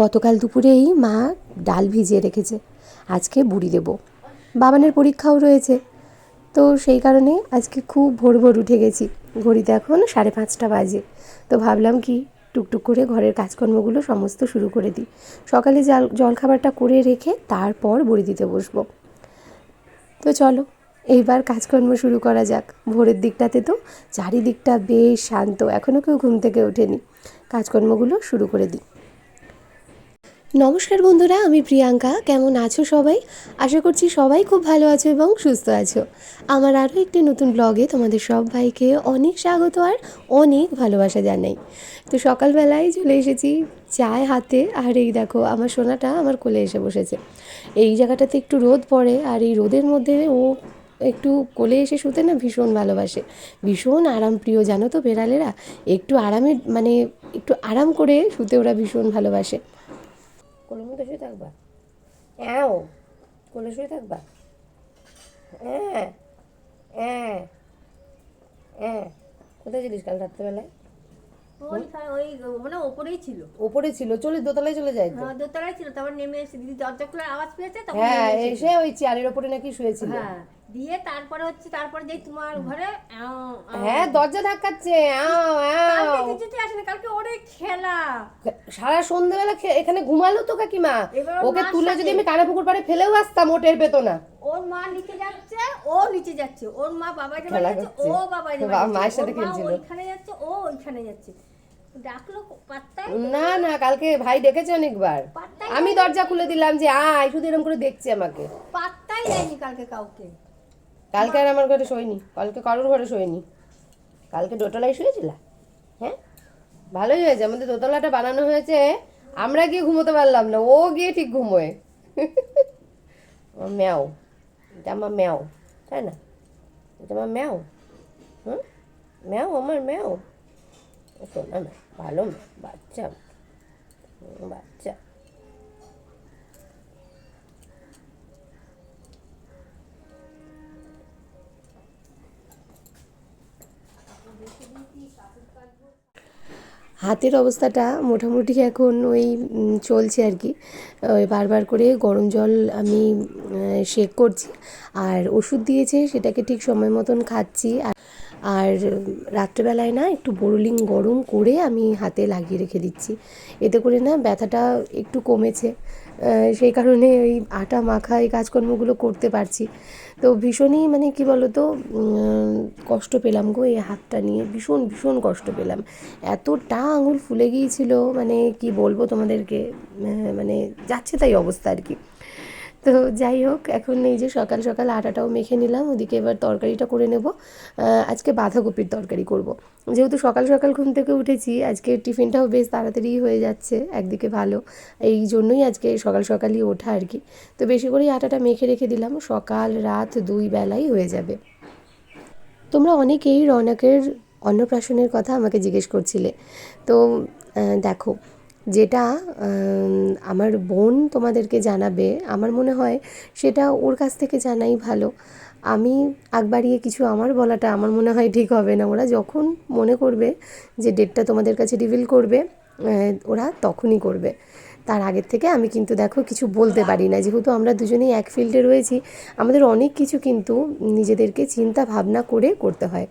গতকাল দুপুরেই মা ডাল ভিজিয়ে রেখেছে। আজকে বুড়ি দেব। বাবানের পরীক্ষাও রয়েছে। তো সেই কারণে আজকে খুব ভোর ভোর উঠে গেছি। ঘড়িতে এখন সাড়ে পাঁচটা বাজে। তো ভাবলাম কি, টুকটুক করে ঘরের কাজকর্মগুলো সমস্ত শুরু করে দিই। সকালে জল, জলখাবারটা করে রেখে তারপর বড়ি দিতে বসবো। তো চলো, এইবার কাজকর্ম শুরু করা যাক। ভোরের দিকটাতে তো চারিদিকটা বেশ শান্ত। এখনও কেউ ঘুম থেকে ওঠেনি। কাজকর্মগুলো শুরু করে দিই। নমস্কার বন্ধুরা, আমি প্রিয়াঙ্কা। কেমন আছো সবাই? আশা করছি সবাই খুব ভালো আছো এবং সুস্থ আছো। আমার আরও একটি নতুন ব্লগে তোমাদের সবাইকে অনেক স্বাগত আর অনেক ভালোবাসা জানাই। তো সকালবেলায় চলে এসেছি চায় হাতে। আর এই দেখো, আমার সোনাটা আমার কোলে এসে বসেছে। এই জায়গাটাতে একটু রোদ পড়ে আর এই রোদের মধ্যে ও একটু কোলে এসে শুতে না ভীষণ ভালোবাসে। ভীষণ আরাম প্রিয় জানো তো বেড়ালেরা একটু আরামে মানে একটু আরাম করে শুতে ওরা ভীষণ ভালোবাসে। কোলের মধ্যে শুয়ে থাকবা। হ্যাঁ কোলে শুয়ে থাকবা। হ্যাঁ হ্যাঁ হ্যাঁ কোথায় ছিলিস কাল রাত্রেবেলায়? ওই ওই মানে ওপরেই ছিল। ওপরে ছিল চলে দোতলায় চলে যায় তো। হ্যাঁ, দোতলায় ছিল তারপর নেমে এসে দিদি দরজা খোলার আওয়াজ পেয়েছে তখন হ্যাঁ এসে ওই চেয়ারের ওপরে নাকি শুয়েছিল। হ্যাঁ দিয়ে তারপরে হচ্ছে তারপরে যেই তোমার ঘরে। হ্যাঁ দরজা ধাক্কাচ্ছে কালকে ওরে খেলা। সারা সন্ধ্যেবেলা এখানে ঘুমালো তো কাকিমা? ওকে তুলে যদি আমি কানা পুকুর পাড়ে ফেলেও আসতাম ও টের পেতো না ওর মা নিচে যাচ্ছে ও নিচে যাচ্ছে ওর মা খেলা যাচ্ছে। ও বাবা মায়ের সাথে খেলছিল। ওইখানে যাচ্ছে ও ওইখানে যাচ্ছে। ডাকলো না না কালকে ভাই ডেকেছে অনেকবার। আমি দরজা খুলে দিলাম যে আয় শুধু এরকম করে দেখছে আমাকে। পাত্তাই দেয়নি কালকে কাউকে। কালকে আর আমার ঘরে শোয়নি, কালকে কারোর ঘরে শোয়নি। কালকে দোতলায় শুয়েছিলা? হ্যাঁ? ভালোই হয়েছে, আমাদের দোতলাটা বানানো হয়েছে, আমরা গিয়ে ঘুমোতে পারলাম না, ও গিয়ে ঠিক ঘুমোয়। আমার ম্যাও, এটা আমার ম্যাও, তাই না? এটা আমার ম্যাও, হুম? ম্যাও, আমার ম্যাও। শোনা, না ভালো বাচ্চা। বাচ্চা। হাতের অবস্থাটা মোটামুটি এখন ওই চলছে আর কি। ওই বারবার করে গরম জল আমি শেক করছি। আর ওষুধ দিয়েছে, সেটাকে ঠিক সময় মতন খাচ্ছি। আর রাত্রেবেলায় না একটু বোরলিং গরম করে আমি হাতে লাগিয়ে রেখে দিচ্ছি। এতে করে না ব্যথাটা একটু কমেছে। সেই কারণে ওই আটা মাখা, এই কাজকর্মগুলো করতে পারছি। তো ভীষণই মানে কি বলতো কষ্ট পেলাম গো এই হাতটা নিয়ে। ভীষণ ভীষণ কষ্ট পেলাম। এতটা আঙুল ফুলে গিয়েছিল মানে কি বলব তোমাদেরকে মানে যাচ্ছে তাই অবস্থা আর কি। তো যাই হোক, এখন এই যে সকাল সকাল আটাটাও মেখে নিলাম, ওদিকে এবার তরকারিটা করে নেব। আজকে বাঁধাকপির তরকারি করব। যেহেতু সকাল সকাল ঘুম থেকে উঠেছি, আজকে টিফিনটাও বেশ তাড়াতাড়ি হয়ে যাচ্ছে, একদিকে ভালো। এই জন্যই আজকে সকাল সকালই ওঠা আর কি। তো বেশি করেই আটাটা মেখে রেখে দিলাম, সকাল, রাত দুই বেলাই হয়ে যাবে। তোমরা অনেকেই রৌনকের অন্নপ্রাশনের কথা আমাকে জিজ্ঞেস করছিলে। তো দেখো যেটা আমার বোন তোমাদেরকে জানাবে, আমার মনে হয় সেটা ওর কাছ থেকে জানাই ভালো। আমি আগ বাড়িয়ে কিছু আমার বলাটা আমার মনে হয় ঠিক হবে না। ওরা যখন মনে করবে যে ডেটটা তোমাদের কাছে রিভিল করবে ওরা তখনই করবে। তার আগের থেকে আমি কিন্তু দেখো কিছু বলতে পারি না। যেহেতু আমরা দুজনেই এক ফিল্ডে রয়েছি, আমাদের অনেক কিছু কিন্তু নিজেদেরকে চিন্তা ভাবনা করে করতে হয়।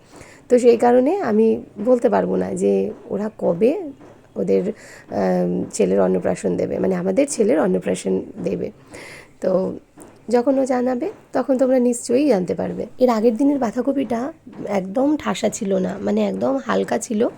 তো সেই কারণে আমি বলতে পারব না যে ওরা কবে ওদের ছেলের অন্নপ্রাশন দেবে। মানে আমাদের ছেলের অন্নপ্রাশন দেবে। তো যখন ও জানাবে, তখন তোমরা নিশ্চয়ই জানতে পারবে। এর আগের দিনের বাঁধাকপিটা একদম ঠাসা ছিল না মানে একদম হালকা ছিল।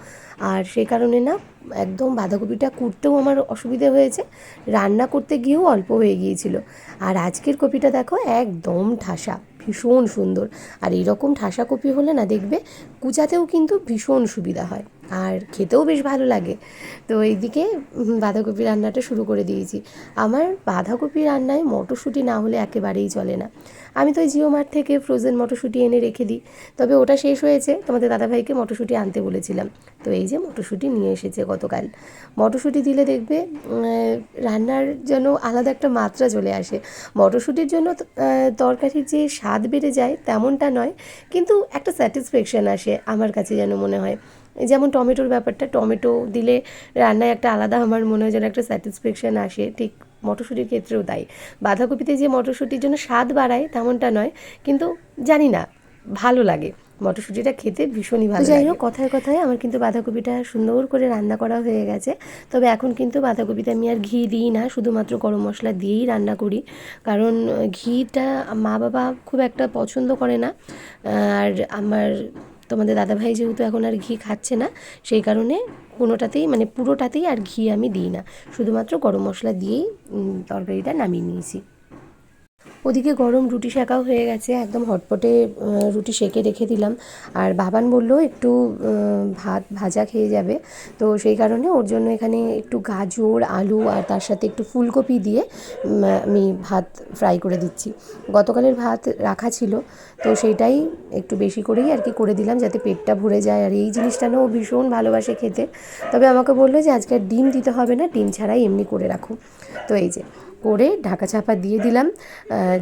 আর সেই কারণে না, একদম বাঁধাকপিটা কুটতেও আমার অসুবিধে হয়েছে। রান্না করতে গিয়েও অল্প হয়ে গিয়েছিল। আর আজকের কপিটা দেখো, একদম ঠাসা, ভীষণ সুন্দর। আর এইরকম ঠাসা কপি হলে না, দেখবে, কুচাতেও কিন্তু ভীষণ সুবিধা হয়। আর খেতেও বেশ ভালো লাগে। তো এইদিকে বাঁধাকপি রান্নাটা শুরু করে দিয়েছি। আমার বাঁধাকপি রান্নায় মটরশুঁটি না হলে একেবারেই চলে না। আমি তো জিও মার্ট থেকে ফ্রোজেন মটরশুঁটি এনে রেখে দিই। তবে ওটা শেষ হয়েছে, তোমাদের দাদাভাইকে মটরশুঁটি আনতে বলেছিলাম। তো এই যে মটরশুঁটি নিয়ে এসেছে গতকাল। মটরশুঁটি দিলে দেখবে রান্নার জন্য আলাদা একটা মাত্রা চলে আসে। মটরশুঁটির জন্য তরকারির যে স্বাদ বেড়ে যায় তেমনটা নয়, কিন্তু একটা স্যাটিসফ্যাকশান আসে আমার কাছে যেন মনে হয়। যেমন টমেটোর ব্যাপারটা টমেটো দিলে রান্নায় একটা আলাদা আমার মনে হয় যেন একটা স্যাটিসফ্যাকশান আসে ঠিক মটরশুঁটির ক্ষেত্রেও তাই। বাঁধাকপিতে যে মটরশুঁটির জন্য স্বাদ বাড়ায় তেমনটা নয় কিন্তু জানি না ভালো লাগে। মটরশুঁটিটা খেতে ভীষণই ভালো যাই হোক কথায় কথায় আমার কিন্তু বাঁধাকপিটা সুন্দর করে রান্না করা হয়ে গেছে। তবে এখন কিন্তু বাঁধাকপিতে আমি আর ঘি দিই না শুধুমাত্র গরম মশলা দিয়েই রান্না করি। কারণ ঘিটা মা বাবা খুব একটা পছন্দ করে না। আর আমার তোমাদের দাদাভাই যেহেতু এখন আর ঘি খাচ্ছে না, সেই কারণে কোনোটাতেই মানে পুরোটাতেই আর ঘি আমি দিই না। শুধুমাত্র গরম মশলা দিয়েই তরকারিটা নামিয়ে নিয়েছি। ওদিকে গরম রুটি সেকাও হয়ে গেছে, একদম হটপটে রুটি সেকে রেখে দিলাম। আর বাবান বলল, একটু ভাত ভাজা খেয়ে যাবে। তো সেই কারণে ওর জন্য এখানে একটু গাজর, আলু আর তার সাথে একটু ফুলকপি দিয়ে আমি ভাত ফ্রাই করে দিচ্ছি। গতকালের ভাত রাখা ছিল, তো সেইটাই একটু বেশি করেই আর কি করে দিলাম যাতে পেটটা ভরে যায়। আর এই জিনিসটা না, ও ভীষণ ভালোবাসে খেতে। তবে আমাকে বলল যে, আজকে ডিম দিতে হবে না, ডিম ছাড়াই এমনি করে রাখো। তো এই যে করে ঢাকা চাপা দিয়ে দিলাম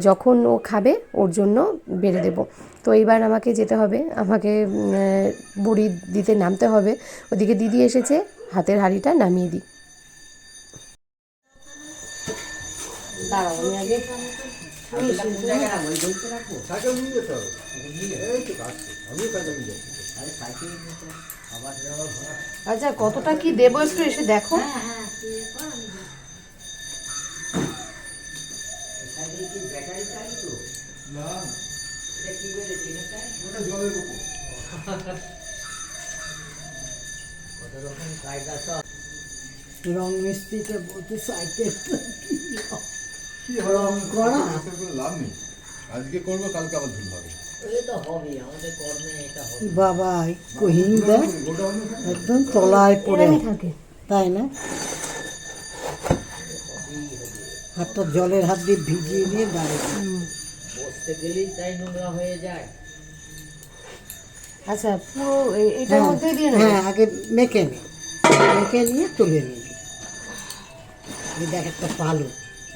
যখন ও খাবে ওর জন্য বেড়ে দেব। তো এইবার আমাকে যেতে হবে আমাকে বড়ি দিতে নামতে হবে। ওদিকে দিদি এসেছে হাতের হাঁড়িটা নামিয়ে দিই। আচ্ছা কতটা কি দেবো নিয়ে যেতে হবে কি রং মিস্ত্রিতে বলতে সাইকেল কি রং? করা? লাভ নেই। আজকে করব কালকে আবার ধুল হবে। বাবা কহিন দেখ একদম তলায় পড়ে। থাকে। তাই না? হাতটা জলের হাত দিয়ে ভিজিয়ে নিয়ে দাঁড়িয়ে আচ্ছা পুরো এটার হ্যাঁ, মধ্যে দিয়ে হ্যাঁ আগে মেখে নে। মেখে নিয়ে তুলে নিবি। এই দেখ একটা পালো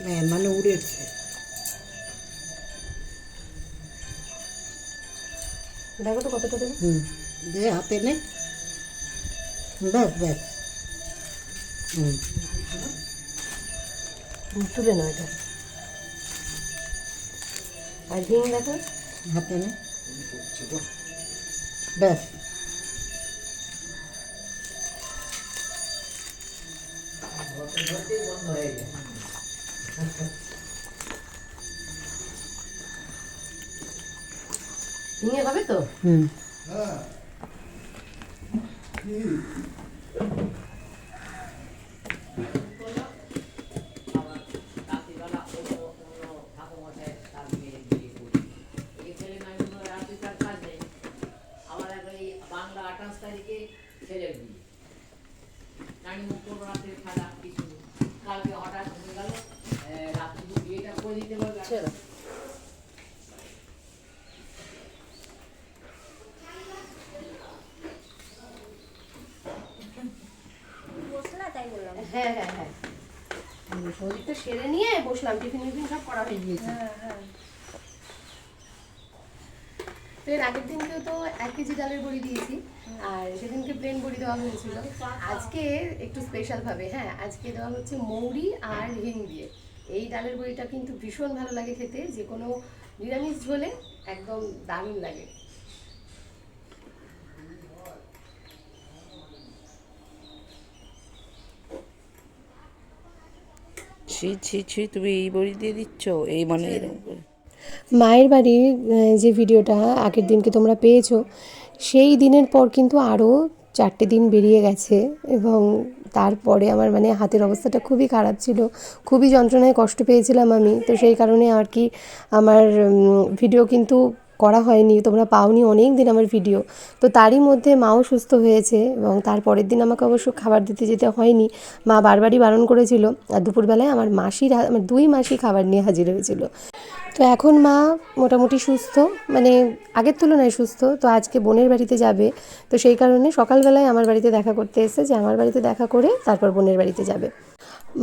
হ্যাঁ মানে উড়েছে। দেখো তো কতটা দেবো। হুম। দে হাতে নে। ব্যাস ব্যাস। হুম, তুলে নাও এটা আর হিং দেখো। হাতে নে। ব্যাস। হিঙে হবে তো? হুম। হ্যাঁ কি আবার একবার এই বাংলা আঠাশ তারিখে ছেলের বিয়ে নানি মুখ করব রাত্রে খারাপ কিছু কালকে হঠাৎ হয়ে গেল রাত্রি বিয়েটা করে দিতে পারবে বসলা তাই বললাম হ্যাঁ হ্যাঁ হ্যাঁ। সৌদিকটা সেরে নিয়ে বসলাম টিফিন টিফিন সব করা হয়ে গিয়েছে। তো এর আগের দিনকেও তো এক কেজি ডালের বড়ি দিয়েছি আর সেদিনকে প্লেন বড়ি দেওয়া হয়েছিল। আজকে একটু স্পেশাল ভাবে হ্যাঁ আজকে দেওয়া হচ্ছে মৌরি আর হিং দিয়ে। এই ডালের বড়িটা কিন্তু ভীষণ ভালো লাগে খেতে যে কোনো নিরামিষ ঝোলে একদম দারুণ লাগে। ছি ছি ছি তুমি এই বড়ি দিয়ে দিচ্ছ? এই মানে এরকম করে। মায়ের বাড়ির যে ভিডিওটা আগের দিনকে তোমরা পেয়েছ সেই দিনের পর কিন্তু আরও চারটে দিন বেরিয়ে গেছে এবং তারপরে আমার মানে হাতের অবস্থাটা খুবই খারাপ ছিল খুবই যন্ত্রণায় কষ্ট পেয়েছিলাম আমি। তো সেই কারণে আর কি আমার ভিডিও কিন্তু করা হয়নি, তোমরা পাওনি অনেক দিন আমার ভিডিও তো তারই মধ্যে মাও সুস্থ হয়েছে এবং তার পরের দিন আমাকে অবশ্য খাবার দিতে যেতে হয়নি। মা বারবারই বারণ করেছিল আর দুপুরবেলায় আমার মাসির আমার দুই মাসি খাবার নিয়ে হাজির হয়েছিল। তো এখন মা মোটামুটি সুস্থ মানে আগের তুলনায় সুস্থ, তো আজকে বোনের বাড়িতে যাবে। তো সেই কারণে সকালবেলায় আমার বাড়িতে দেখা করতে এসেছে যে আমার বাড়িতে দেখা করে তারপর বোনের বাড়িতে যাবে।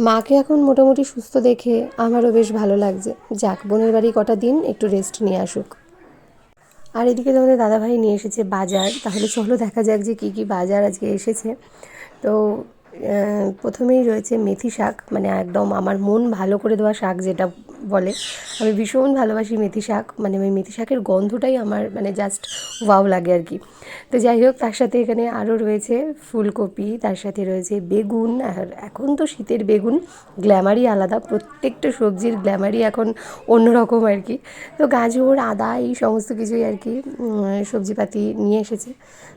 মাকে এখন মোটামুটি সুস্থ দেখে আমারও বেশ ভালো লাগছে। যাক, বোনের বাড়ি কটা দিন একটু রেস্ট নিয়ে আসুক। আর এদিকে তোমাদের দাদাভাই নিয়ে এসেছে বাজার। তাহলে চলো দেখা যাক যে কী কী বাজার আজকে এসেছে। তো প্রথমেই রয়েছে মেথি শাক। মানে একদম আমার মন ভালো করে দেওয়া শাক যেটা বলে। আমি ভীষণ ভালোবাসি মেথি শাক মানে ওই মেথি শাকের গন্ধটাই আমার মানে জাস্ট ওয়াও লাগে আর কি। তো যাই হোক, তার সাথে এখানে আরও রয়েছে ফুলকপি, তার সাথে রয়েছে বেগুন, আর এখন তো শীতের বেগুন গ্ল্যামারই আলাদা, প্রত্যেকটা সবজির গ্ল্যামারই এখন অন্যরকম আর কি। তো গাজর, আদা, এই সমস্ত কিছুই আর কি সবজিপাতি নিয়ে এসেছে।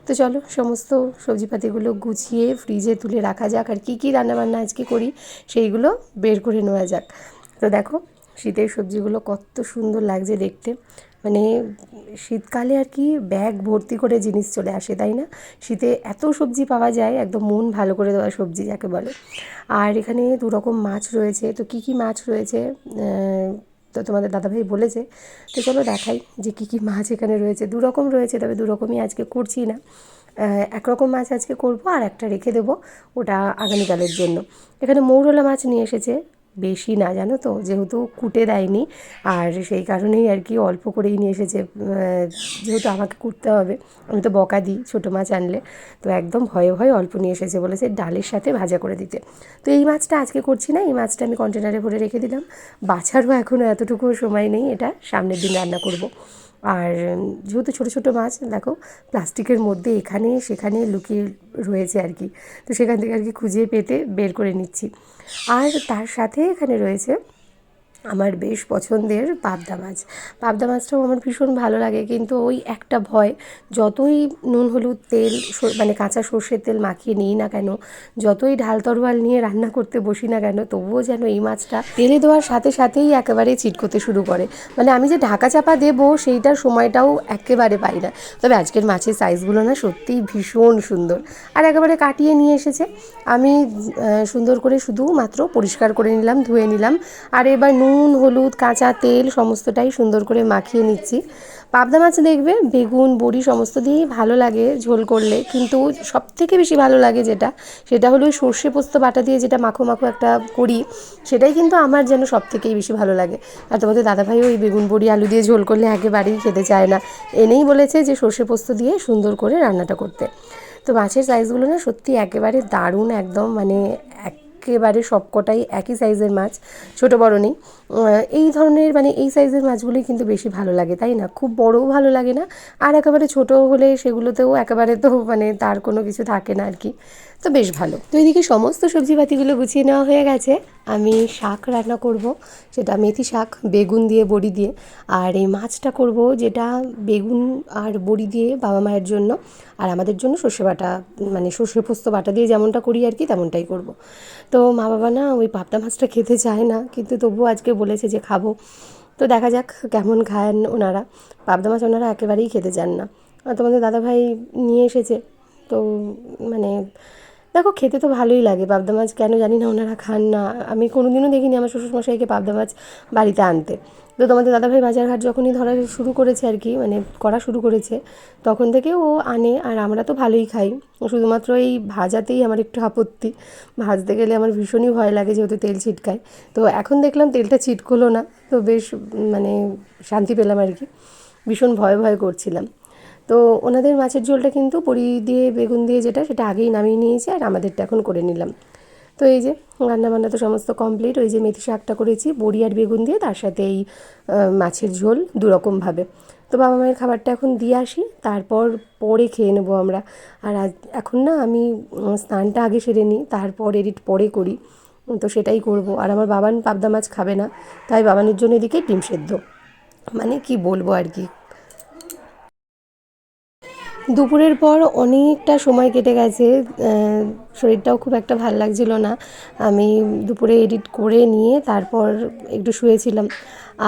তো চলো, সমস্ত সবজিপাতিগুলো গুছিয়ে ফ্রিজে তুলে রাখা যাক, আর কী কী রান্নাবান্না আজকে করি, সেইগুলো বের করে নেওয়া যাক। তো দেখো শীতের সবজিগুলো কত সুন্দর লাগছে দেখতে। মানে শীতকালে আর কি ব্যাগ ভর্তি করে জিনিস চলে আসে, তাই না? শীতে এত সবজি পাওয়া যায়, একদম মন ভালো করে দেওয়া সবজি যাকে বলে। আর এখানে দু রকম মাছ রয়েছে। তো কী কী মাছ রয়েছে? তো তোমাদের দাদাভাই বলেছে। তো চলো দেখাই যে কী কী মাছ এখানে রয়েছে। দু রকম রয়েছে, তবে দু রকমই আজকে করছি না। একরকম মাছ আজকে করব আর একটা রেখে দেবো ওটা আগামীকালের জন্য। এখানে মৌরলা মাছ নিয়ে এসেছে। বেশি না, জানো তো? যেহেতু কুটে দেয়নি, আর সেই কারণেই আর কি অল্প করেই নিয়ে এসেছে। যেহেতু আমাকে কুটতে হবে, আমি তো বকা দিই ছোটো মাছ আনলে। তো একদম ভয়ে ভয়ে অল্প নিয়ে এসেছে, বলেছে ডালের সাথে ভাজা করে দিতে। তো এই মাছটা আজকে করছি না, এই মাছটা আমি কন্টেনারে ভরে রেখে দিলাম। বাছারও এখনও এতটুকু সময় নেই, এটা সামনের দিন রান্না করব। আর যেহেতু ছোটো ছোটো মাছ, দেখো, প্লাস্টিকের মধ্যে এখানে সেখানে লুকিয়ে রয়েছে আর কি। তো সেখান থেকে আর কি খুঁজে পেতে বের করে নিচ্ছি। আর তার সাথে এখানে রয়েছে আমার বেশ পছন্দের পাবদা মাছ। পাবদা মাছটাও আমার ভীষণ ভালো লাগে, কিন্তু ওই একটা ভয়, যতই নুন, হলুদ, তেল মানে কাঁচা সর্ষের তেল মাখিয়ে নিই না কেন, যতই ঢাল তরোয়াল নিয়ে রান্না করতে বসি না কেন, তবুও যেন এই মাছটা তেলে দেওয়ার সাথে সাথেই একেবারে চিটকোতে শুরু করে। মানে আমি যে ঢাকা চাপা দেবো, সেইটার সময়টাও একেবারে পাই না। তবে আজকের মাছের সাইজগুলো না সত্যিই ভীষণ সুন্দর। আর একেবারে কাটিয়ে নিয়ে এসেছে। আমি সুন্দর করে শুধু মাত্র পরিষ্কার করে নিলাম, ধুয়ে নিলাম। আর এবার নুন হলুদ, কাঁচা তেল সমস্তটাই সুন্দর করে মাখিয়ে নিচ্ছি। পাবদা মাছ দেখবে, বেগুন, বড়ি সমস্ত দিয়েই ভালো লাগে ঝোল করলে। কিন্তু সব থেকে বেশি ভালো লাগে যেটা, সেটা হলো সর্ষে পোস্ত বাটা দিয়ে যেটা মাখো মাখো একটা করি, সেটাই কিন্তু আমার যেন সব থেকেই বেশি ভালো লাগে। আর তোমাদের দাদাভাইও ওই বেগুন, বড়ি, আলু দিয়ে ঝোল করলে একেবারেই খেতে চায় না। এনেই বলেছে যে সর্ষে পোস্ত দিয়ে সুন্দর করে রান্নাটা করতে। তো মাছের সাইজগুলো না সত্যি একেবারে দারুণ, একদম মানে একেবারে সবকটাই একই সাইজের মাছ, ছোট বড় নেই। এই ধরনের মানে এই সাইজের মাছগুলোই কিন্তু বেশি ভালো লাগে, তাই না? খুব বড়ও ভালো লাগে না, আর একেবারে ছোট হলে সেগুলোতেও একেবারে তো মানে তার কোনো কিছু থাকে না আর কি। তো বেশ ভালো। তো এদিকে সমস্ত সবজিপাতিগুলো গুছিয়ে নেওয়া হয়ে গেছে। আমি শাক রান্না করব, সেটা মেথি শাক, বেগুন দিয়ে বড়ি দিয়ে। আর এই মাছটা করব যেটা বেগুন আর বড়ি দিয়ে বাবা মায়ের জন্য। আর আমাদের জন্য সর্ষে বাটা মানে সর্ষে পোস্ত বাটা দিয়ে যেমনটা করি আর কি, তেমনটাই করব। তো মা বাবা না ওই পাবদা মাছটা খেতে চায় না, কিন্তু তবুও আজকে বলেছে যে খাব। তো দেখা যাক কেমন খান ওনারা। পাবদা মাছ ওনারা একেবারেই খেতে চান না। তোমাদের দাদাভাই নিয়ে এসেছে। তো মানে দেখো, খেতে তো ভালোই লাগে। পাবদা মাছ কেন জানি না, ওনারা খান না। আমি কোনোদিনও দেখিনি আমার শ্বশুরমশাইকে পাবদা মাছ বাড়িতে আনতে। তো তোমাদের দাদাভাই বাজার ঘাট যখনই ধরা শুরু করেছে আর কি মানে করা শুরু করেছে, তখন থেকে ও আনে, আর আমরা তো ভালোই খাই। শুধুমাত্র এই ভাজাতেই আমার একটু আপত্তি। ভাজতে গেলে আমার ভীষণই ভয় লাগে যেহেতু তেল ছিটকায়। তো এখন দেখলাম তেলটা ছিটকলো না, তো বেশ মানে শান্তি পেলাম আর কি। ভীষণ ভয় ভয় করছিলাম। তো ওনাদের মাছের ঝোলটা কিন্তু বড়ি দিয়ে, বেগুন দিয়ে যেটা, সেটা আগেই নামিয়ে নিয়েছি আর আমাদেরটা এখন করে নিলাম। তো এই যে রান্নাবান্না তো সমস্ত কমপ্লিট ওই যে মেথি শাকটা করেছি, বড়ি আর বেগুন দিয়ে, তার সাথে এই মাছের ঝোল দুরকমভাবে। তো বাবা মায়ের খাবারটা এখন দিয়ে আসি, তারপর পরে খেয়ে নেব আমরা। আর এখন না আমি স্নানটা আগে সেরে নিই, তারপর এডিট পরে করি। তো সেটাই করব। আর আমার বাবান পাবদা মাছ খাবে না, তাই বাবানের জন্য এদিকে ডিম সেদ্ধ। মানে কি বলব আর কি? দুপুরের পর অনেকটা সময় কেটে গেছে শরীরটাও খুব একটা ভালো লাগছিল না। আমি দুপুরে এডিট করে নিয়ে তারপর একটু শুয়েছিলাম।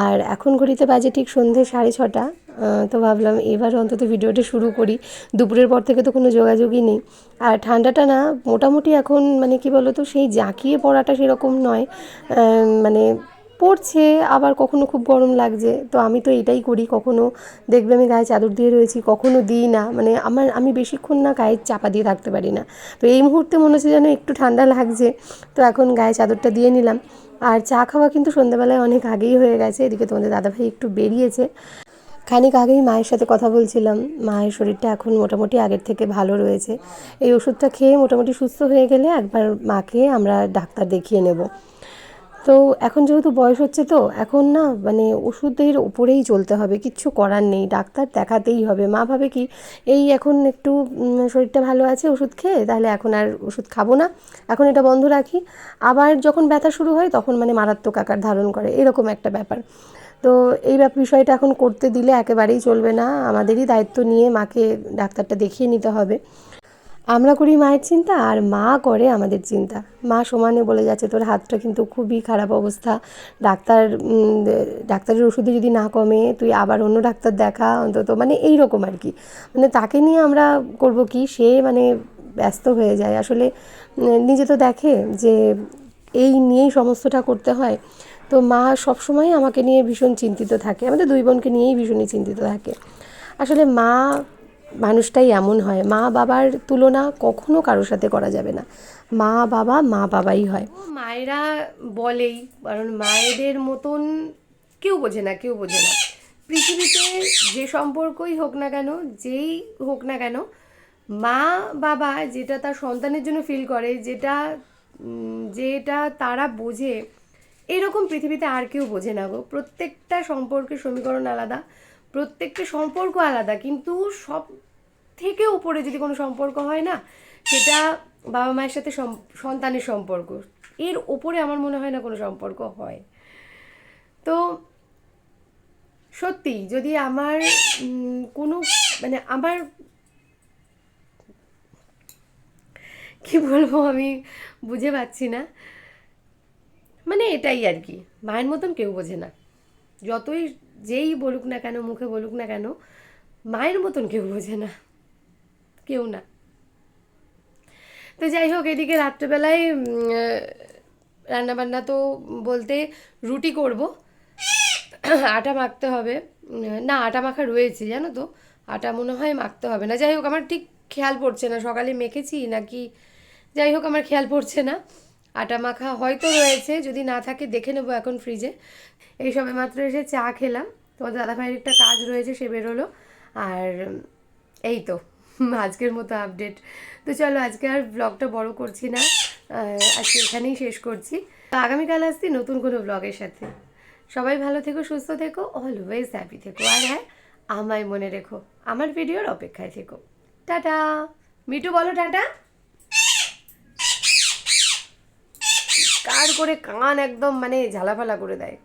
আর এখন ঘড়িতে বাজে ঠিক সন্ধে সাড়ে ছটা তো ভাবলাম এবার অন্তত ভিডিওটা শুরু করি। দুপুরের পর থেকে তো কোনো যোগাযোগই নেই। আর ঠান্ডাটা না মোটামুটি এখন মানে কি বলো তো সেই জাঁকিয়ে পড়াটা সেরকম নয়। মানে পড়ছে, আবার কখনো খুব গরম লাগছে। তো আমি তো এটাই করি, কখনো দেখবে আমি গায়ে চাদর দিয়ে রয়েছি, কখনো দিই না। মানে আমার, আমি বেশিক্ষণ না গায়ে চাপা দিয়ে থাকতে পারি না। তো এই মুহূর্তে মনে হচ্ছে যেন একটু ঠান্ডা লাগছে। তো এখন গায়ে চাদরটা দিয়ে নিলাম। আর চা খাওয়া কিন্তু সন্ধ্যাবেলায় অনেক আগেই হয়ে গেছে। এদিকে তোমাদের দাদাভাই একটু বেরিয়েছে। খানিক আগেই মায়ের সাথে কথা বলছিলাম। মায়ের শরীরটা এখন মোটামুটি আগের থেকে ভালো রয়েছে। এই ওষুধটা খেয়ে মোটামুটি সুস্থ হয়ে গেলে একবার মাকে আমরা ডাক্তার দেখিয়ে নেব। তো এখন যেহেতু বয়স হচ্ছে তো, এখন না মানে ওষুধের উপরেই চলতে হবে, কিচ্ছু করার নেই, ডাক্তার দেখাতেই হবে। মা ভাবে কি, এই এখন একটু শরীরটা ভালো আছে ওষুধ খেয়ে, তাহলে এখন আর ওষুধ খাব না। এখন এটা বন্ধ রাখি। আবার যখন ব্যথা শুরু হয়, তখন মানে মারাত্মক আকার ধারণ করে, এরকম একটা ব্যাপার। তো এই ব্যাপ, বিষয়টা এখন করতে দিলে একেবারেই চলবে না। আমাদেরই দায়িত্ব নিয়ে মাকে ডাক্তারটা দেখিয়ে নিতে হবে। আমরা করি মায়ের চিন্তা আর মা করে আমাদের চিন্তা। মা সমানে বলে যাচ্ছে, তোর হাতটা কিন্তু খুবই খারাপ অবস্থা। ডাক্তার ডাক্তারের ওষুধে যদি না কমে, তুই আবার অন্য ডাক্তার দেখা অন্তত। মানে এই রকম আর কি। মানে তাকে নিয়ে আমরা করব কি, সে মানে ব্যস্ত হয়ে যায়। আসলে নিজে তো দেখে যে এই নিয়েই সমস্তটা করতে হয়। তো মা সবসময় আমাকে নিয়ে ভীষণ চিন্তিত থাকে। আমাদের দুই বোনকে নিয়েই ভীষণই চিন্তিত থাকে। আসলে মা মানুষটাই এমন হয়। মা বাবার তুলনা কখনো কারোর সাথে করা যাবে না। মা বাবা, মা বাবাই হয়। মায়েরা বলেই, কারণ মায়েদের মতন কেউ বোঝে না, কেউ বোঝে না। পৃথিবীতে যে সম্পর্কই হোক না কেন, যেই হোক না কেন, মা বাবা যেটা তার সন্তানের জন্য ফিল করে, যেটা যেটা তারা বোঝে, এরকম পৃথিবীতে আর কেউ বোঝে না গো। প্রত্যেকটা সম্পর্কের সমীকরণ আলাদা। প্রত্যেকটা সম্পর্ক আলাদা, কিন্তু সব থেকে উপরে যদি কোনো সম্পর্ক হয় না, সেটা বাবা মায়ের সাথে সন্তানের সম্পর্ক। এর ওপরে আমার মনে হয় না কোনো সম্পর্ক হয়। তো সত্যি যদি আমার কোনো মানে আমার কি বলব আমি বুঝে পাচ্ছি না। মানে এটাই আর কি, মায়ের মতন কেউ বোঝে না। যতই যেই বলুক না কেন, মুখে বলুক না কেন, মায়ের মতন কেউ বোঝে না। কেউ না। তো যাই হোক, এদিকে রাত্রেবেলায় রান্নাবান্না তো বলতে রুটি করব। আটা মাখতে হবে। না, আটা মাখা রয়েছে, জানো তো? আটা মনে হয় মাখতে হবে না। যাই হোক, আমার ঠিক খেয়াল পড়ছে না। সকালে মেখেছি নাকি? যাই হোক, আমার খেয়াল পড়ছে না। আটা মাখা হয়তো রয়েছে যদি না থাকে দেখে নেব এখন ফ্রিজে এই সবে মাত্র এসে চা খেলাম। তোমার দাদাভাইয়ের একটা কাজ রয়েছে, সে বেরোলো আর এই তো আজকের মতো আপডেট তো চলো, আজকে আর ব্লগটা বড় করছি না। আজকে এখানেই শেষ করছি। তো আগামীকাল আসছি নতুন কোনো ব্লগের সাথে। সবাই ভালো থেকো, সুস্থ থেকো অলওয়েজ হ্যাপি থেকো। আর হ্যাঁ আমায় মনে রেখো, আমার ভিডিওর অপেক্ষায় থেকো। টাটা! মিটু বলো, টাটা কার করে কান একদম মানে ঝালাফালা করে দেয়।